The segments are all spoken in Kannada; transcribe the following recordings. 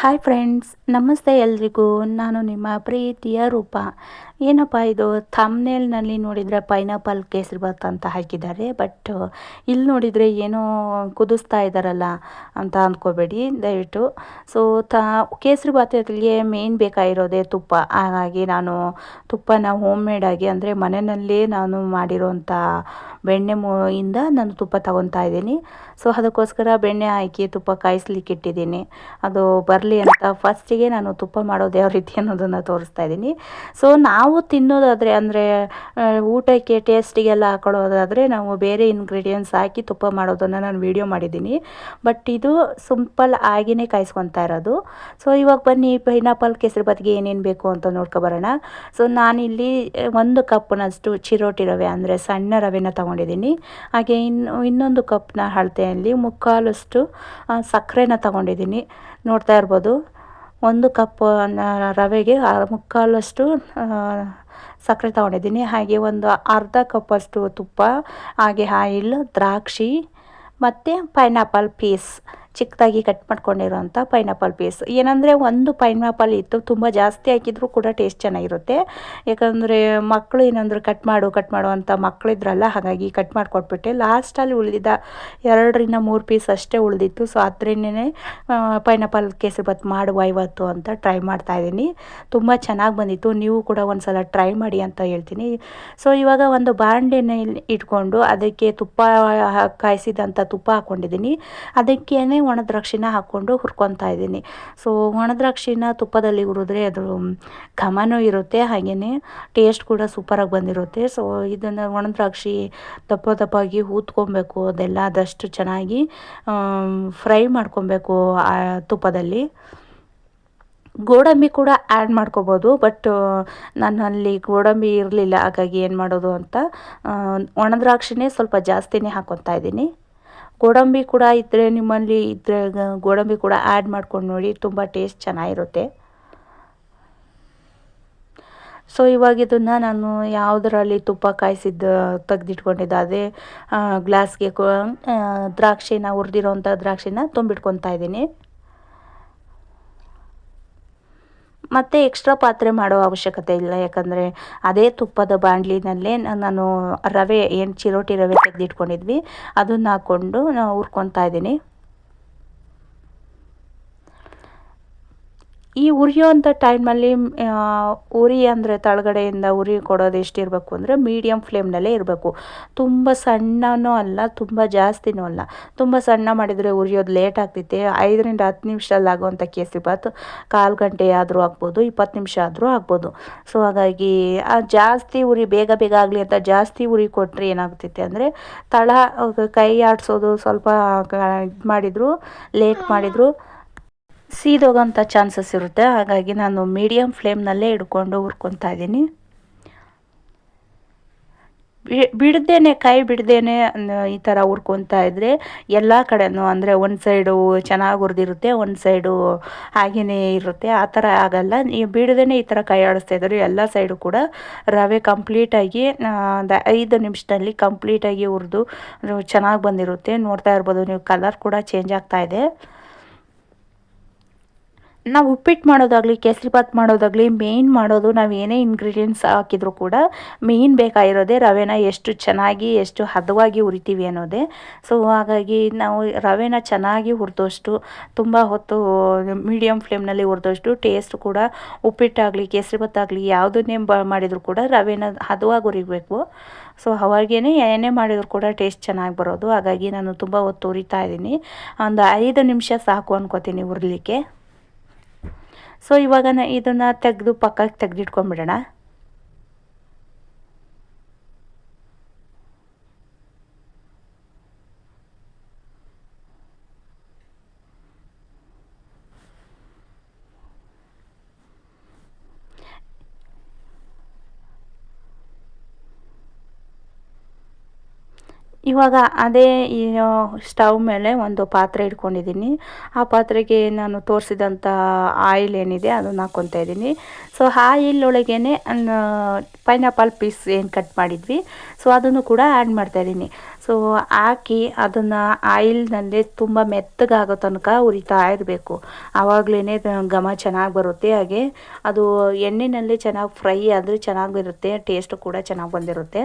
ಹಾಯ್ ಫ್ರೆಂಡ್ಸ್ ನಮಸ್ತೆ ಎಲ್ರಿಗೂ. ನಾನು ನಿಮ್ಮ ಪ್ರೀತಿಯ ರೂಪ. ಏನಪ್ಪ ಇದು ಥಮ್ನೇಲ್ನಲ್ಲಿ ನೋಡಿದರೆ ಪೈನಾಪಲ್ ಕೇಸರಿಬಾತ್ ಅಂತ ಹಾಕಿದ್ದಾರೆ ಬಟ್ ಇಲ್ಲಿ ನೋಡಿದರೆ ಏನೋ ಕುದಿಸ್ತಾ ಇದ್ದಾರಲ್ಲ ಅಂತ ಅಂದ್ಕೋಬೇಡಿ ದಯವಿಟ್ಟು. ಸೊ ತ ಕೇಸರಿಬಾತಿಗೆ ಮೇನ್ ಬೇಕಾಗಿರೋದೇ ತುಪ್ಪ. ಹಾಗಾಗಿ ನಾನು ತುಪ್ಪನ ಹೋಮ್ ಮೇಡಾಗಿ ಅಂದರೆ ಮನೆಯಲ್ಲೇ ನಾನು ಮಾಡಿರೋಂಥ ಬೆಣ್ಣೆ ಮೂ, ಇಂದ ನಾನು ತುಪ್ಪ ತಗೊತಾ ಇದ್ದೀನಿ. ಸೊ ಅದಕ್ಕೋಸ್ಕರ ಬೆಣ್ಣೆ ಹಾಕಿ ತುಪ್ಪ ಕಾಯಿಸ್ಲಿಕ್ಕೆ ಇಟ್ಟಿದ್ದೀನಿ. ಅದು ಬರಲಿ ಅಂತ ಫಸ್ಟಿಗೆ ನಾನು ತುಪ್ಪ ಮಾಡೋದು ಯಾವ ರೀತಿ ಅನ್ನೋದನ್ನು ತೋರಿಸ್ತಾ ಇದ್ದೀನಿ. ಸೊ ನಾವು ತಿನ್ನೋದಾದರೆ ಅಂದರೆ ಊಟಕ್ಕೆ ಟೇಸ್ಟಿಗೆಲ್ಲ ಹಾಕೊಳ್ಳೋದಾದರೆ ನಾವು ಬೇರೆ ಇನ್ಗ್ರೀಡಿಯೆಂಟ್ಸ್ ಹಾಕಿ ತುಪ್ಪ ಮಾಡೋದನ್ನು ನಾನು ವೀಡಿಯೋ ಮಾಡಿದ್ದೀನಿ. ಬಟ್ ಇದು ಸಿಂಪಲ್ ಆಗಿನೇ ಕಾಯಿಸ್ಕೊತಾ ಇರೋದು. ಸೊ ಇವಾಗ ಬನ್ನಿ ಪೈನಾಪಲ್ ಕೇಸರಿಬಾತ್ಗೆ ಏನೇನು ಬೇಕು ಅಂತ ನೋಡ್ಕೊಬರೋಣ ಸೊ ನಾನಿಲ್ಲಿ ಒಂದು ಕಪ್ನಷ್ಟು ಚಿರೋಟಿ ರವೆ ಅಂದರೆ ಸಣ್ಣ ರವೆನ ತಗೊಂಡಿದ್ದೀನಿ. ಹಾಗೆ ಇನ್ನು, ಇನ್ನೊಂದು ಕಪ್ನ ಅಳತೆಯಲ್ಲಿ ಮುಕ್ಕಾಲಷ್ಟು ಸಕ್ಕರೆನ ತಗೊಂಡಿದ್ದೀನಿ. ನೋಡ್ತಾ ಇರ್ಬೋದು, ಒಂದು ಕಪ್ ರವೆಗೆ ಮುಕ್ಕಾಲಷ್ಟು ಸಕ್ಕರೆ ತಗೊಂಡಿದ್ದೀನಿ. ಹಾಗೆ ಒಂದು ಅರ್ಧ ಕಪ್ಪಷ್ಟು ತುಪ್ಪ, ಹಾಗೆ ಆಯಿಲ್, ದ್ರಾಕ್ಷಿ, ಮತ್ತು ಪೈನಾಪಲ್ ಪೀಸ್ ಚಿಕ್ಕದಾಗಿ ಕಟ್ ಮಾಡ್ಕೊಂಡಿರೋಂಥ ಪೈನಾಪಲ್ ಪೀಸ್ ಏನಂದರೆ ಒಂದು ಪೈನಾಪಲ್ ಇತ್ತು, ತುಂಬ ಜಾಸ್ತಿ ಹಾಕಿದರೂ ಕೂಡ ಟೇಸ್ಟ್ ಚೆನ್ನಾಗಿರುತ್ತೆ. ಯಾಕಂದರೆ ಮಕ್ಕಳು ಏನಂದ್ರೆ ಕಟ್ ಮಾಡು ಕಟ್ ಮಾಡು ಮಕ್ಕಳಿದ್ರಲ್ಲ ಹಾಗಾಗಿ ಕಟ್ ಮಾಡಿಕೊಟ್ಬಿಟ್ಟೆ. ಲಾಸ್ಟಲ್ಲಿ ಉಳಿದಿದ್ದ ಎರಡರಿಂದ ಮೂರು ಪೀಸ್ ಅಷ್ಟೇ ಉಳಿದಿತ್ತು. ಸೊ ಅದರಿಂದನೇ ಪೈನಾಪಲ್ ಕೇಸರಿಬಾತ್ ಮಾಡುವ ಇವತ್ತು ಅಂತ ಟ್ರೈ ಮಾಡ್ತಾ ಇದ್ದೀನಿ. ತುಂಬ ಚೆನ್ನಾಗಿ ಬಂದಿತ್ತು. ನೀವು ಕೂಡ ಒಂದು ಸಲ ಟ್ರೈ ಮಾಡಿ ಅಂತ ಹೇಳ್ತೀನಿ. ಸೊ ಇವಾಗ ಒಂದು ಬಾಂಡೆನ ಇಟ್ಕೊಂಡು ಅದಕ್ಕೆ ತುಪ್ಪ ಕಾಯಿಸಿದಂಥ ತುಪ್ಪ ಹಾಕ್ಕೊಂಡಿದ್ದೀನಿ ಅದಕ್ಕೇ ಒಣ ದ್ರಾಕ್ಷಿನ ಹಾಕ್ಕೊಂಡು ಹುರ್ಕೊತಾ ಇದ್ದೀನಿ. ಸೊ ಒಣ ದ್ರಾಕ್ಷಿನ ತುಪ್ಪದಲ್ಲಿ ಹುರಿದ್ರೆ ಅದು ಘಮನೂ ಇರುತ್ತೆ ಹಾಗೆಯೇ ಟೇಸ್ಟ್ ಕೂಡ ಸೂಪರಾಗಿ ಬಂದಿರುತ್ತೆ. ಸೊ ಇದನ್ನು ಒಣ ದ್ರಾಕ್ಷಿ ದಪ್ಪ ದಪ್ಪಾಗಿ ಊದ್ಕೊಬೇಕು ಅದೆಲ್ಲ ಆದಷ್ಟು ಚೆನ್ನಾಗಿ ಫ್ರೈ ಮಾಡ್ಕೊಬೇಕು ತುಪ್ಪದಲ್ಲಿ. ಗೋಡಂಬಿ ಕೂಡ ಆ್ಯಡ್ ಮಾಡ್ಕೋಬೋದು ಬಟ್ ನನ್ನಲ್ಲಿ ಗೋಡಂಬಿ ಇರಲಿಲ್ಲ, ಹಾಗಾಗಿ ಏನು ಮಾಡೋದು ಅಂತ ಒಣ ದ್ರಾಕ್ಷಿನೇ ಸ್ವಲ್ಪ ಜಾಸ್ತಿನೇ ಹಾಕ್ಕೊತಾ ಇದ್ದೀನಿ. ಗೋಡಂಬಿ ಕೂಡ ಇದ್ದರೆ ನಿಮ್ಮಲ್ಲಿ ಇದ್ದರೆ ಗೋಡಂಬಿ ಕೂಡ ಆ್ಯಡ್ ಮಾಡ್ಕೊಂಡು ನೋಡಿ, ತುಂಬ ಟೇಸ್ಟ್ ಚೆನ್ನಾಗಿರುತ್ತೆ. ಸೊ ಇವಾಗ ಇದನ್ನು ನಾನು ಯಾವುದರಲ್ಲಿ ತುಪ್ಪ ಕಾಯಿಸಿದ್ದು ತೆಗೆದಿಟ್ಕೊಂಡಿದ್ದೆ, ಅದೇ ಗ್ಲಾಸ್ಗೆ ದ್ರಾಕ್ಷಿನ, ಹುರಿದಿರೋಂಥ ದ್ರಾಕ್ಷಿನ ತುಂಬಿಟ್ಕೊತಾ ಇದ್ದೀನಿ. ಮತ್ತು ಎಕ್ಸ್ಟ್ರಾ ಪಾತ್ರೆ ಮಾಡೋ ಅವಶ್ಯಕತೆ ಇಲ್ಲ. ಯಾಕಂದರೆ ಅದೇ ತುಪ್ಪದ ಬಾಂಡ್ಲಿನಲ್ಲೇ ನಾನು ರವೆ, ಏನು ಚಿರೋಟಿ ರವೆ ತೆಗೆದಿಟ್ಕೊಂಡಿದ್ವಿ. ಅದನ್ನು ಹಾಕ್ಕೊಂಡು ನಾವು ಹುರ್ಕೊತಾ ಇದ್ದೀನಿ. ಈ ಉರಿಯೋಂಥ ಟೈಮಲ್ಲಿ ಉರಿ ಅಂದರೆ ತಳಗಡೆಯಿಂದ ಉರಿ ಕೊಡೋದು ಎಷ್ಟಿರಬೇಕು ಅಂದರೆ ಮೀಡಿಯಮ್ ಫ್ಲೇಮ್ನಲ್ಲೇ ಇರಬೇಕು. ತುಂಬ ಸಣ್ಣನೂ ಅಲ್ಲ, ತುಂಬ ಜಾಸ್ತಿನೂ ಅಲ್ಲ. ತುಂಬ ಸಣ್ಣ ಮಾಡಿದರೆ ಉರಿಯೋದು ಲೇಟ್ ಆಗ್ತೈತೆ. ಐದರಿಂದ ಹತ್ತು ನಿಮಿಷದಲ್ಲಿ ಆಗುವಂಥ ಕೇಸರಿಬಾತ್ ಕಾಲು ಗಂಟೆ ಆದರೂ ಆಗ್ಬೋದು, ಇಪ್ಪತ್ತು ನಿಮಿಷ ಆದರೂ ಆಗ್ಬೋದು. ಸೊ ಹಾಗಾಗಿ ಜಾಸ್ತಿ ಉರಿ, ಬೇಗ ಬೇಗ ಆಗಲಿ ಅಂತ ಜಾಸ್ತಿ ಉರಿ ಕೊಟ್ಟರೆ ಏನಾಗ್ತೈತೆ ಅಂದರೆ ತಳ ಕೈ ಆಡಿಸೋದು ಸ್ವಲ್ಪ ಇದು ಮಾಡಿದರೂ ಲೇಟ್ ಮಾಡಿದರು ಸೀದೋಗೋಂಥ ಚಾನ್ಸಸ್ ಇರುತ್ತೆ. ಹಾಗಾಗಿ ನಾನು ಮೀಡಿಯಮ್ ಫ್ಲೇಮ್ನಲ್ಲೇ ಹಿಡ್ಕೊಂಡು ಹುರ್ಕೊತಾ ಇದ್ದೀನಿ. ಬಿಡ್ದೇನೆ, ಕೈ ಬಿಡ್ದೇನೆ ಈ ಥರ ಹುರ್ಕೊತಾ ಇದ್ದರೆ ಎಲ್ಲ ಕಡೆನೂ ಅಂದರೆ ಒಂದು ಸೈಡು ಚೆನ್ನಾಗಿ ಹುರಿದಿರುತ್ತೆ ಒಂದು ಸೈಡು ಹಾಗೆಯೇ ಇರುತ್ತೆ. ಆ ಥರ ಆಗಲ್ಲ. ನೀವು ಬಿಡ್ದೇ ಈ ಥರ ಕೈ ಆಡಿಸ್ತಾ ಇದ್ದರು ಎಲ್ಲ ಸೈಡು ಕೂಡ ರವೆ ಕಂಪ್ಲೀಟಾಗಿ ಐದು ನಿಮಿಷದಲ್ಲಿ ಕಂಪ್ಲೀಟಾಗಿ ಹುರಿದು ಚೆನ್ನಾಗಿ ಬಂದಿರುತ್ತೆ. ನೋಡ್ತಾ ಇರ್ಬೋದು, ನೀವು ಕಲರ್ ಕೂಡ ಚೇಂಜ್ ಆಗ್ತಾಯಿದೆ ನಾವು ಉಪ್ಪಿಟ್ಟು ಮಾಡೋದಾಗಲಿ ಕೇಸರಿಬಾತ್ ಮಾಡೋದಾಗಲಿ ಮೇಯ್ನ್ ಮಾಡೋದು ನಾವು ಏನೇ ಇಂಗ್ರೀಡಿಯೆಂಟ್ಸ್ ಹಾಕಿದರೂ ಕೂಡ ಮೇಯ್ನ್ ಬೇಕಾಗಿರೋದೇ ರವೆನ ಎಷ್ಟು ಚೆನ್ನಾಗಿ, ಎಷ್ಟು ಹದವಾಗಿ ಹುರಿತೀವಿ ಅನ್ನೋದೇ. ಸೊ ಹಾಗಾಗಿ ನಾವು ರವೆನ ಚೆನ್ನಾಗಿ ಹುರಿದಷ್ಟು, ತುಂಬ ಹೊತ್ತು ಮೀಡಿಯಮ್ ಫ್ಲೇಮ್ನಲ್ಲಿ ಹುರಿದಷ್ಟು ಟೇಸ್ಟ್ ಕೂಡ ಉಪ್ಪಿಟ್ಟಾಗಲಿ ಆಗಲಿ ಯಾವುದನ್ನೇ ಬ ಮಾಡಿದರೂ ಕೂಡ ರವೆನ ಹದವಾಗಿ ಹುರಿಬೇಕು. ಸೊ ಅವಾಗೇನೆ ಏನೇ ಮಾಡಿದರೂ ಕೂಡ ಟೇಸ್ಟ್ ಚೆನ್ನಾಗಿ ಬರೋದು. ಹಾಗಾಗಿ ನಾನು ತುಂಬ ಹೊತ್ತು ಹುರಿತಾ ಇದ್ದೀನಿ. ಒಂದು ಐದು ನಿಮಿಷ ಸಾಕು ಅನ್ಕೋತೀನಿ ಹುರಿಲಿಕ್ಕೆ. ಸೊ ಇವಾಗ ಇದನ್ನು ತೆಗೆದು ಪಕ್ಕಕ್ಕೆ ತೆಗೆದಿಟ್ಕೊಂಡ್ಬಿಡೋಣ ಇವಾಗ ಅದೇ ಸ್ಟವ್ ಮೇಲೆ ಒಂದು ಪಾತ್ರೆ ಇಟ್ಕೊಂಡಿದ್ದೀನಿ. ಆ ಪಾತ್ರೆಗೆ ನಾನು ತೋರಿಸಿದಂಥ ಆಯಿಲ್ ಏನಿದೆ ಅದನ್ನು ಹಾಕ್ಕೊತಾ ಇದ್ದೀನಿ. ಸೊ ಆಯಿಲ್ ಒಳಗೇ ಪೈನಾಪಲ್ ಪೀಸ್ ಏನು ಕಟ್ ಮಾಡಿದ್ವಿ. ಸೊ ಅದನ್ನು ಕೂಡ ಆ್ಯಡ್ ಮಾಡ್ತಾಯಿದ್ದೀನಿ ಸೊ ಹಾಕಿ ಅದನ್ನು ಆಯಿಲ್ನಲ್ಲಿ ತುಂಬ ಮೆತ್ತಗಾಗೋ ತನಕ ಉರಿತಾ ಇರಬೇಕು. ಆವಾಗಲೇ ಘಮ ಚೆನ್ನಾಗಿ ಬರುತ್ತೆ. ಹಾಗೆ ಅದು ಎಣ್ಣೆನಲ್ಲಿ ಚೆನ್ನಾಗಿ ಫ್ರೈ ಆದರೆ ಚೆನ್ನಾಗಿರುತ್ತೆ ಟೇಸ್ಟ್ ಕೂಡ ಚೆನ್ನಾಗಿ ಬಂದಿರುತ್ತೆ.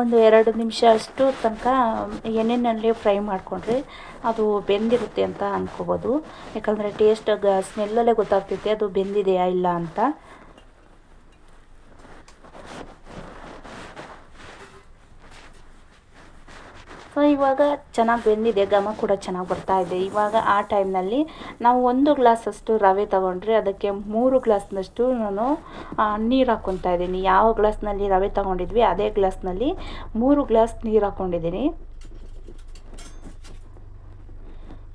ಒಂದು ಎರಡು ನಿಮಿಷ ಅಷ್ಟು ತನಕ ಎಣ್ಣೆಯಲ್ಲಿ ಫ್ರೈ ಮಾಡಿಕೊಂಡ್ರೆ ಅದು ಬೆಂದಿರುತ್ತೆ ಅಂತ ಅಂದ್ಕೋಬೋದು ಯಾಕಂದರೆ ಟೇಸ್ಟ್ ಸ್ಮೆಲ್ಲಲ್ಲೇ ಗೊತ್ತಾಗ್ತೈತೆ, ಅದು ಬೆಂದಿದೆಯಾ ಇಲ್ಲ ಅಂತ. ಸೊ ಇವಾಗ ಚೆನ್ನಾಗಿ ಬೆಂದಿದೆ, ಘಮ ಕೂಡ ಚೆನ್ನಾಗಿ ಬರ್ತಾ ಇದೆ. ಇವಾಗ ಆ ಟೈಮ್ನಲ್ಲಿ ನಾವು ಒಂದು ಗ್ಲಾಸಷ್ಟು ರವೆ ತಗೊಂಡ್ರೆ ಅದಕ್ಕೆ ಮೂರು ಗ್ಲಾಸ್ನಷ್ಟು ನಾನು ನೀರು ಹಾಕ್ಕೊತಾ ಇದ್ದೀನಿ. ಯಾವ ಗ್ಲಾಸ್ನಲ್ಲಿ ರವೆ ತಗೊಂಡಿದ್ವಿ, ಅದೇ ಗ್ಲಾಸ್ನಲ್ಲಿ ಮೂರು ಗ್ಲಾಸ್ ನೀರು ಹಾಕ್ಕೊಂಡಿದ್ದೀನಿ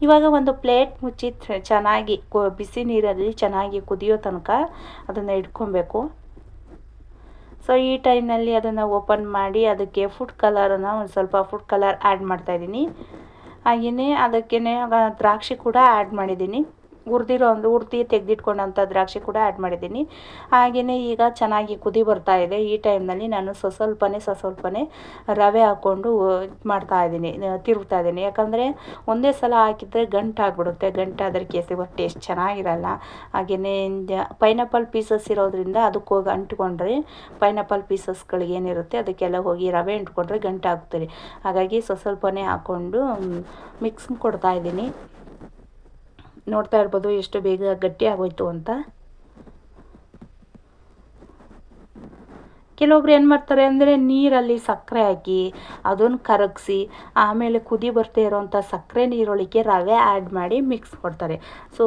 ಇವಾಗ ಒಂದು ಪ್ಲೇಟ್ ಮುಚ್ಚಿ ಚೆನ್ನಾಗಿ ಬಿಸಿ ನೀರಲ್ಲಿ ಚೆನ್ನಾಗಿ ಕುದಿಯೋ ತನಕ ಅದನ್ನು ಇಟ್ಕೊಬೇಕು. ಸೊ ಈ ಟೈಮ್ನಲ್ಲಿ ಅದನ್ನು ಓಪನ್ ಮಾಡಿ ಅದಕ್ಕೆ ಫುಡ್ ಕಲರನ್ನು ಒಂದು ಸ್ವಲ್ಪ ಫುಡ್ ಕಲರ್ ಆ್ಯಡ್ ಮಾಡ್ತಾಯಿದ್ದೀನಿ ಹಾಗೆಯೇ ಅದಕ್ಕೇ ದ್ರಾಕ್ಷಿ ಕೂಡ ಆ್ಯಡ್ ಮಾಡಿದ್ದೀನಿ. ಹುರಿದಿರೋ ಒಂದು ಹುರ್ದು ತೆಗೆದಿಟ್ಕೊಂಡಂಥ ದ್ರಾಕ್ಷಿ ಕೂಡ ಆ್ಯಡ್ ಮಾಡಿದ್ದೀನಿ. ಹಾಗೆಯೇ ಈಗ ಚೆನ್ನಾಗಿ ಕುದಿ ಬರ್ತಾ ಇದೆ. ಈ ಟೈಮ್ನಲ್ಲಿ ನಾನು ಸ್ವಸ್ವಲ್ಪನೇ ಸ್ವಸ್ವಲ್ಪನೇ ರವೆ ಹಾಕ್ಕೊಂಡು ಮಾಡ್ತಾ ಇದ್ದೀನಿ, ತಿರುಗ್ತಾ ಇದ್ದೀನಿ. ಯಾಕಂದರೆ ಒಂದೇ ಸಲ ಹಾಕಿದರೆ ಗಂಟಾಗ್ಬಿಡುತ್ತೆ ಗಂಟಾದ್ರೆ ಕೇಸರಿ ಟೇಸ್ಟ್ ಚೆನ್ನಾಗಿರಲ್ಲ. ಹಾಗೆಯೇ ಪೈನಾಪಲ್ ಪೀಸಸ್ ಇರೋದ್ರಿಂದ ಅದಕ್ಕೆ ಹೋಗಿ ಅಂಟ್ಕೊಂಡ್ರೆ ಪೈನಾಪಲ್ ಪೀಸಸ್ಗಳಿಗೆ ಏನಿರುತ್ತೆ ಅದಕ್ಕೆಲ್ಲ ಹೋಗಿ ರವೆ ಅಂಟ್ಕೊಂಡ್ರೆ ಗಂಟಾಗ್ತೀರಿ ಹಾಗಾಗಿ ಸ್ವಸ್ವಲ್ಪನೇ ಹಾಕ್ಕೊಂಡು ಮಿಕ್ಸ್ ಕೊಡ್ತಾ ಇದ್ದೀನಿ. ನೋಡ್ತಾ ಇರ್ಬೋದು ಎಷ್ಟು ಬೇಗ ಗಟ್ಟಿ ಆಗೋಯ್ತು ಅಂತ. ಕೆಲವೊಬ್ರು ಏನು ಮಾಡ್ತಾರೆ ಅಂದರೆ ನೀರಲ್ಲಿ ಸಕ್ಕರೆ ಹಾಕಿ ಅದನ್ನು ಕರಗಿಸಿ, ಆಮೇಲೆ ಕುದಿ ಬರ್ತಾ ಇರೋವಂಥ ಸಕ್ಕರೆ ನೀರೊಳಗೆ ರವೆ ಆ್ಯಡ್ ಮಾಡಿ ಮಿಕ್ಸ್ ಕೊಡ್ತಾರೆ ಸೊ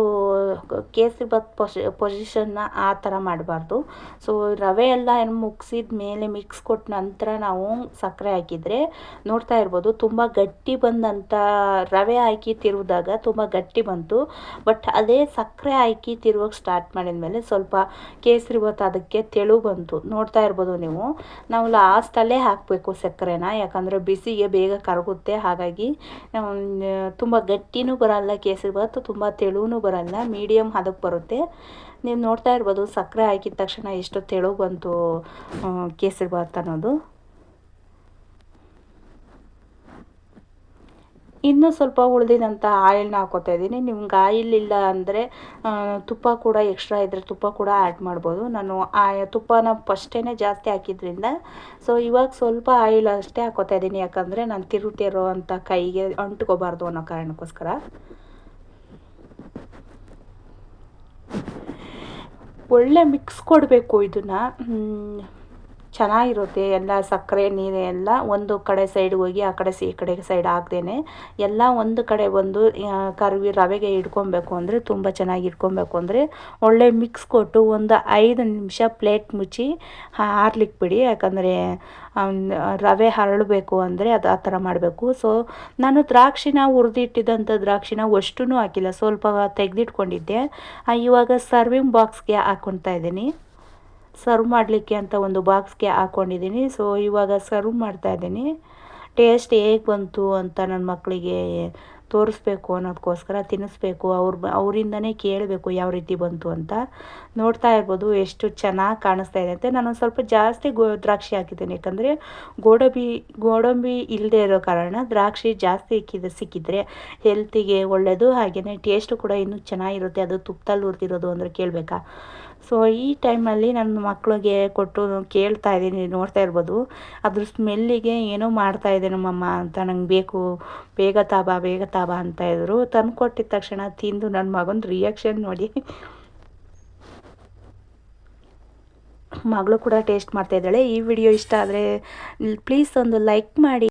ಕೇಸರಿ ಬಾತ್ ಪೊಸಿ ಪೊಸಿಷನ್ನ ಆ ಥರ ಮಾಡಬಾರ್ದು. ಸೊ ರವೆ ಎಲ್ಲ ಏನು ಮುಗಿಸಿದ ಮೇಲೆ ಮಿಕ್ಸ್ ಕೊಟ್ಟ ನಂತರ ನಾವು ಸಕ್ಕರೆ ಹಾಕಿದರೆ ನೋಡ್ತಾ ಇರ್ಬೋದು, ತುಂಬ ಗಟ್ಟಿ ಬಂದಂಥ ರವೆ ಹಾಕಿ ತಿರುವಿದಾಗ ತುಂಬ ಗಟ್ಟಿ ಬಂತು. ಬಟ್ ಅದೇ ಸಕ್ಕರೆ ಹಾಕಿ ತಿರುವಾಗ ಸ್ಟಾರ್ಟ್ ಮಾಡಿದ ಮೇಲೆ ಸ್ವಲ್ಪ ಕೇಸರಿ ಬಾತ್ ಅದಕ್ಕೆ ತೆಳು ಬಂತು. ನೋಡ್ತಾ ಇರ್ಬೋದು ನೀವು ನಾವು ಲಾಸ್ಟಲ್ಲೇ ಹಾಕಬೇಕು ಸಕ್ಕರೆನ, ಯಾಕಂದರೆ ಬಿಸಿಗೆ ಬೇಗ ಕರಗುತ್ತೆ. ಹಾಗಾಗಿ ತುಂಬ ಗಟ್ಟಿನೂ ಬರಲ್ಲ, ಕೇಸರಿ ಭಾತ್ ತುಂಬ ತೆಳುವೂ ಬರಲ್ಲ ಮೀಡಿಯಮ್ ಹದಕ್ಕೆ ಬರುತ್ತೆ. ನೀವು ನೋಡ್ತಾ ಇರ್ಬೋದು, ಸಕ್ಕರೆ ಹಾಕಿದ ತಕ್ಷಣ ಎಷ್ಟು ತೆಳು ಬಂತು ಕೇಸರಿ ಭಾತ್ ಅನ್ನೋದು. ಇನ್ನೂ ಸ್ವಲ್ಪ ಉಳಿದಿದಂಥ ಆಯಿಲ್ನ ಹಾಕೋತಾ ಇದ್ದೀನಿ. ನಿಮ್ಗೆ ಆಯಿಲ್ ಇಲ್ಲ ಅಂದರೆ ತುಪ್ಪ ಕೂಡ ಎಕ್ಸ್ಟ್ರಾ ಇದ್ದರೆ ತುಪ್ಪ ಕೂಡ ಆ್ಯಡ್ ಮಾಡ್ಬೋದು. ನಾನು ಆ, ತುಪ್ಪನ ಫಸ್ಟೇ ಜಾಸ್ತಿ ಹಾಕಿದ್ರಿಂದ. ಸೊ ಇವಾಗ ಸ್ವಲ್ಪ ಆಯಿಲ್ ಅಷ್ಟೇ ಹಾಕೋತಾ ಇದ್ದೀನಿ. ಯಾಕಂದರೆ ನಾನು ತಿರುತಿರೋ ಅಂಥ ಕೈಗೆ ಅಂಟ್ಕೋಬಾರ್ದು ಅನ್ನೋ ಕಾರಣಕ್ಕೋಸ್ಕರ. ಒಳ್ಳೆ ಮಿಕ್ಸ್ ಕೊಡಬೇಕು ಇದನ್ನು. ಚೆನ್ನಾಗಿರುತ್ತೆ, ಎಲ್ಲ ಸಕ್ಕರೆ, ನೀರು ಎಲ್ಲ ಒಂದು ಕಡೆ ಸೈಡ್ ಹೋಗಿ ಆ ಕಡೆ ಸಿ ಈ ಕಡೆ ಸೈಡ್ ಹಾಕ್ದೇನೆ ಎಲ್ಲ ಒಂದು ಕಡೆ ಬಂದು ಕರ್ವಿ ರವೆಗೆ ಇಟ್ಕೊಬೇಕು ಅಂದರೆ ತುಂಬ ಚೆನ್ನಾಗಿ ಇಟ್ಕೊಬೇಕು ಅಂದರೆ ಒಳ್ಳೆ ಮಿಕ್ಸ್ ಕೊಟ್ಟು ಒಂದು ಐದು ನಿಮಿಷ ಪ್ಲೇಟ್ ಮುಚ್ಚಿ ಹಾರ್ಲಿಕ್ಕೆ ಬಿಡಿ. ಯಾಕಂದರೆ ರವೆ ಹರಳಬೇಕು ಅಂದರೆ ಅದು ಆ ಥರ ಮಾಡಬೇಕು. ಸೊ ನಾನು ದ್ರಾಕ್ಷಿನ ಹುರಿದಿಟ್ಟಿದ್ದಂಥ ದ್ರಾಕ್ಷಿನ ಅಷ್ಟೂ ಹಾಕಿಲ್ಲ. ಸ್ವಲ್ಪ ತೆಗೆದಿಟ್ಕೊಂಡಿದ್ದೆ. ಇವಾಗ ಸರ್ವಿಂಗ್ ಬಾಕ್ಸ್ಗೆ ಹಾಕ್ಕೊತಾ ಇದ್ದೀನಿ. ಸರ್ವ್ ಮಾಡಲಿಕ್ಕೆ ಅಂತ ಒಂದು ಬಾಕ್ಸ್ಗೆ ಹಾಕ್ಕೊಂಡಿದ್ದೀನಿ ಸೊ ಇವಾಗ ಸರ್ವ್ ಮಾಡ್ತಾ ಇದ್ದೀನಿ. ಟೇಸ್ಟ್ ಹೇಗೆ ಬಂತು ಅಂತ ನನ್ನ ಮಕ್ಕಳಿಗೆ ತೋರಿಸ್ಬೇಕು ಅನ್ನೋದಕ್ಕೋಸ್ಕರ ತಿನ್ನಿಸ್ಬೇಕು. ಅವ್ರ ಅವರಿಂದನೇ ಕೇಳಬೇಕು ಯಾವ ರೀತಿ ಬಂತು ಅಂತ. ನೋಡ್ತಾ ಇರ್ಬೋದು ಎಷ್ಟು ಚೆನ್ನಾಗಿ ಕಾಣಿಸ್ತಾ ಇದೆ ಅಂತ. ನಾನು ಸ್ವಲ್ಪ ಜಾಸ್ತಿ ಗೋ, ದ್ರಾಕ್ಷಿ ಹಾಕಿದ್ದೀನಿ. ಯಾಕಂದರೆ ಗೋಡಂಬಿ ಗೋಡಂಬಿ ಇಲ್ಲದೆ ಇರೋ ಕಾರಣ ದ್ರಾಕ್ಷಿ ಜಾಸ್ತಿ ಇಕ್ಕಿದ ಸಿಕ್ಕಿದ್ರೆ ಹೆಲ್ತಿಗೆ ಒಳ್ಳೆಯದು ಹಾಗೆಯೇ ಟೇಸ್ಟು ಕೂಡ ಇನ್ನೂ ಚೆನ್ನಾಗಿರುತ್ತೆ. ಅದು ತುಪ್ಪದಲ್ಲಿ ಹುರಿದಿರೋದು ಅಂದರೆ ಕೇಳಬೇಕಾ? ಸೊ ಈ ಟೈಮಲ್ಲಿ ನನ್ನ ಮಕ್ಕಳಿಗೆ ಕೊಟ್ಟು ಕೇಳ್ತಾ ಇದ್ದೀನಿ, ನೋಡ್ತಾ ಇರ್ಬೋದು. ಅದ್ರ ಸ್ಮೆಲ್ಲಿಗೆ ಏನೋ ಮಾಡ್ತಾ ಇದೆ ನಮ್ಮಮ್ಮ ಅಂತ ನಂಗೆ ಬೇಕು, ಬೇಗ ತಾಬಾ ಬೇಗ ತಾಬಾ ಅಂತ ಇದ್ರು. ತಂದು ಕೊಟ್ಟಿದ ತಕ್ಷಣ ತಿಂದು ನನ್ನ ಮಗನ ರಿಯಾಕ್ಷನ್ ನೋಡಿ. ಮಗಳು ಕೂಡ ಟೇಸ್ಟ್ ಮಾಡ್ತಾ ಇದ್ದಾಳೆ. ಈ ವಿಡಿಯೋ ಇಷ್ಟ ಆದರೆ ಪ್ಲೀಸ್ ಒಂದು ಲೈಕ್ ಮಾಡಿ.